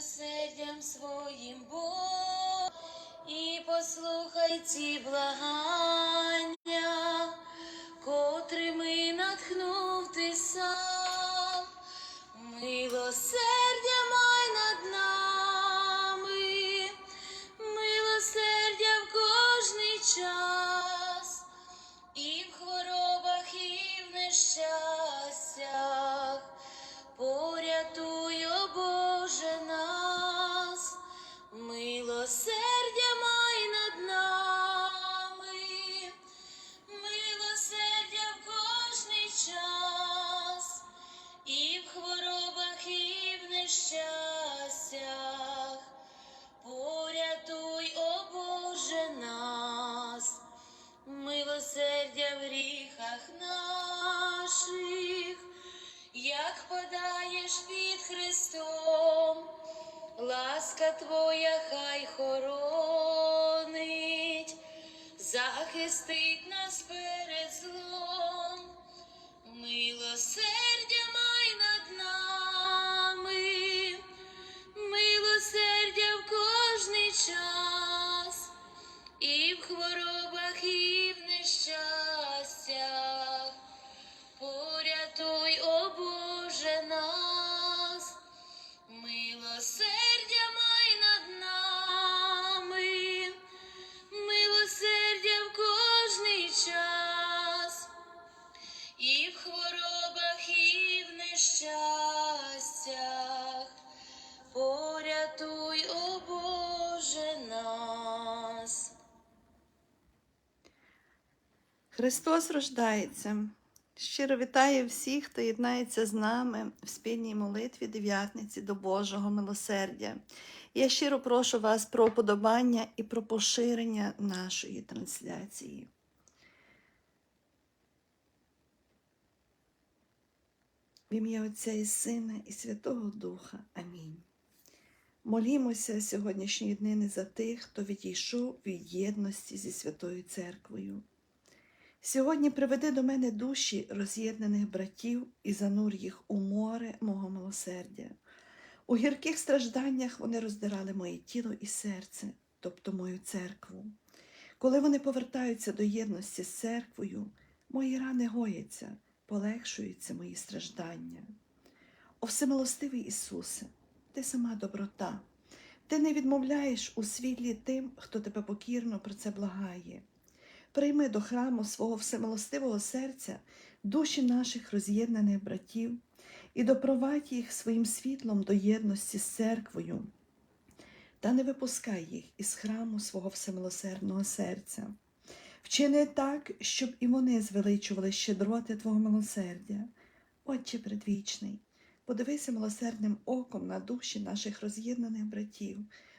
милосердям своїм Бог, і послухай ці благання, котрими натхнув ти сам, милосердя май над нами, милосердя в кожний час, і в хворобах, і в нещастях. Порятуй, Боже нас, милосердя май над нами, милосердя в кожний час, і в хворобах, і в нещастях. Порятуй, о Боже нас, милосердя в гріхах наших як подаєш під Христом, ласка Твоя хай хоронить, захистить нас перед злом, милосердя май над нами, милосердя в кожний час, і в хворобах, Христос рождається. Щиро вітаю всіх, хто єднається з нами в спільній молитві дев'ятниці до Божого милосердя. Я щиро прошу вас про уподобання і про поширення нашої трансляції. В ім'я Отця і Сина і Святого Духа. Амінь. Молімося сьогоднішньої днини за тих, хто відійшов від єдності зі Святою Церквою. Сьогодні приведи до мене душі роз'єднаних братів і занур їх у море мого милосердя. У гірких стражданнях вони роздирали моє тіло і серце, тобто мою церкву. Коли вони повертаються до єдності з церквою, мої рани гояться, полегшуються мої страждання. О всемилостивий Ісусе, ти сама доброта, ти не відмовляєш у світлі тим, хто тебе покірно про це благає. Прийми до храму свого всемилостивого серця душі наших роз'єднаних братів і допровадь їх своїм світлом до єдності з церквою, та не випускай їх із храму свого всемилосердного серця. Вчини так, щоб і вони звеличували щедроти Твого милосердя. Отче предвічний, подивися милосердним оком на душі наших роз'єднаних братів,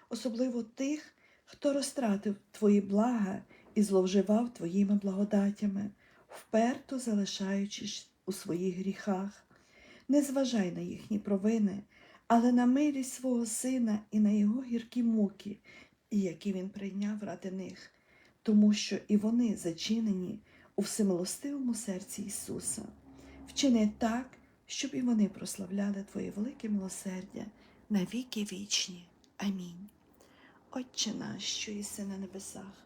особливо тих, хто розтратив Твої блага і зловживав Твоїми благодатями, вперто залишаючись у своїх гріхах. Не зважай на їхні провини, але на милість свого Сина і на його гіркі муки, які він прийняв ради них, тому що і вони зачинені у всемилостивому серці Ісуса. Вчини так, щоб і вони прославляли Твоє велике милосердя на віки вічні. Амінь. Отче наш, що єси на небесах,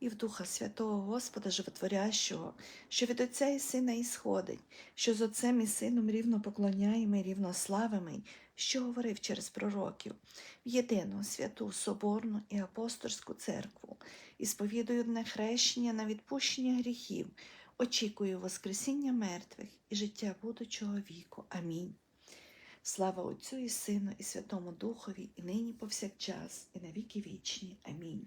І в Духа Святого Господа Животворящого, що від Отця і Сина ісходить, що з Отцем і Сином рівно поклоняємо і рівно славимо, що говорив через пророків, в єдину святу Соборну і апостольську церкву, і сповідую одне хрещення на відпущення гріхів, очікую Воскресіння мертвих і життя будучого віку. Амінь. Слава Отцю і Сину, і Святому Духові, і нині повсякчас, і на віки вічні. Амінь.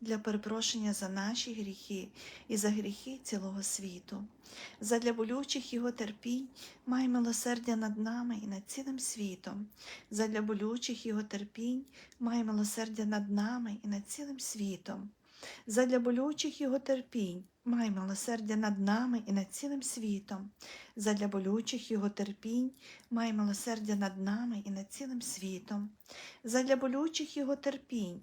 для перепрошення за наші гріхи і за гріхи цілого світу. Задля болючих Його терпінь, май милосердя над нами і над цілим світом. Задля болючих Його терпінь, май милосердя над нами і над цілим світом. Задля болючих Його терпінь, май милосердя над нами і над цілим світом. Задля болючих Його терпінь, май милосердя над нами і над цілим світом. Задля болючих Його терпінь,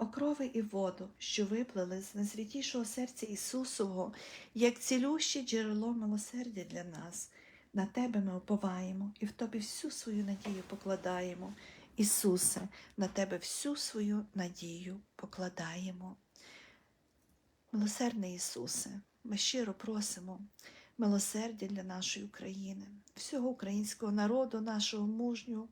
Окрови і воду, що виплили з найсвятішого серця Ісусового, як цілюще джерело милосердя для нас. На Тебе ми уповаємо і в Тобі всю свою надію покладаємо. Ісусе, на Тебе всю свою надію покладаємо. Милосердний Ісусе, ми щиро просимо милосердя для нашої України, всього українського народу, нашого мужнього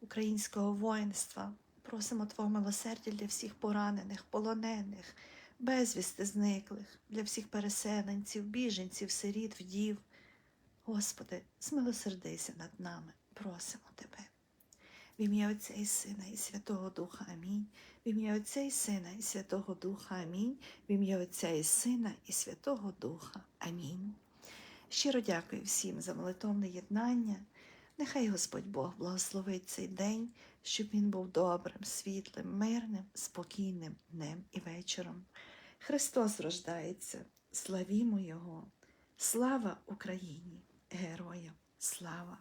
українського воїнства. Просимо Твого милосердя для всіх поранених, полонених, безвісти зниклих, для всіх переселенців, біженців, сиріт, вдів. Господи, змилосердися над нами, просимо Тебе. В ім'я Отця і Сина, і Святого Духа Амінь. В ім'я Отця і Сина, і Святого Духа Амінь. В ім'я Отця і Сина, і Святого Духа. Амінь. Щиро дякую всім за молитовне єднання. Нехай Господь Бог благословить цей день, щоб він був добрим, світлим, мирним, спокійним днем і вечором. Христос рождається, славімо Його! Слава Україні! Героям! Слава!